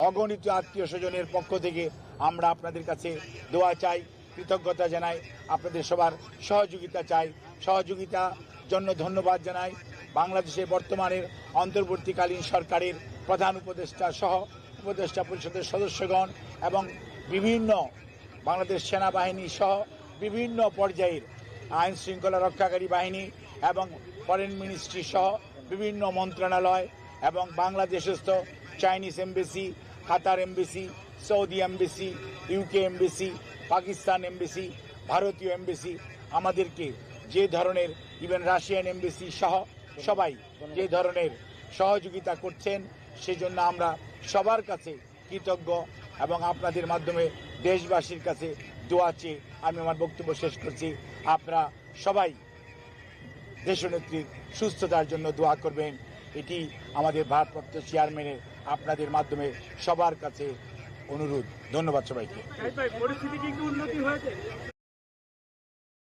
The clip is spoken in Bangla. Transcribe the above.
অগণিত আত্মীয় স্বজনের পক্ষ থেকে আমরা আপনাদের কাছে দোয়া চাই, কৃতজ্ঞতা জানাই, আপনাদের সবার সহযোগিতা চাই, সহযোগিতা জন্য ধন্যবাদ জানাই। বাংলাদেশের বর্তমানের অন্তর্বর্তীকালীন সরকারের প্রধান উপদেষ্টা সহ উপদেষ্টা পরিষদের সদস্যগণ এবং বিভিন্ন বাংলাদেশ সেনাবাহিনী সহ বিভিন্ন পর্যায়ের আইন শৃঙ্খলা রক্ষাকারী বাহিনী এবং ফরেন মিনিস্ট্রি সহ বিভিন্ন মন্ত্রণালয় এবং বাংলাদেশস্থ Chinese embassy Qatar embassy Saudi embassy UK embassy Pakistan embassy ভারতীয় এমবেসি আমাদেরকে যে ধরনের ইভেন রাশিয়ান এমবেসি সহ সবাই যে ধরনের সহযোগিতা করছেন, সেজন্য আমরা সবার কাছে কৃতজ্ঞ এবং আপনাদের মাধ্যমে দেশবাসীর কাছে দোয়া চেয়ে আমি আমার বক্তব্য শেষ করছি। আপনারা সবাই দেশনেত্রীর সুস্থতার জন্য দোয়া করবেন। এটি আমাদের ভারপ্রাপ্ত চেয়ারম্যানের আপনাদের মাধ্যমে সবার কাছে অনুরোধ। ধন্যবাদ সবাইকে।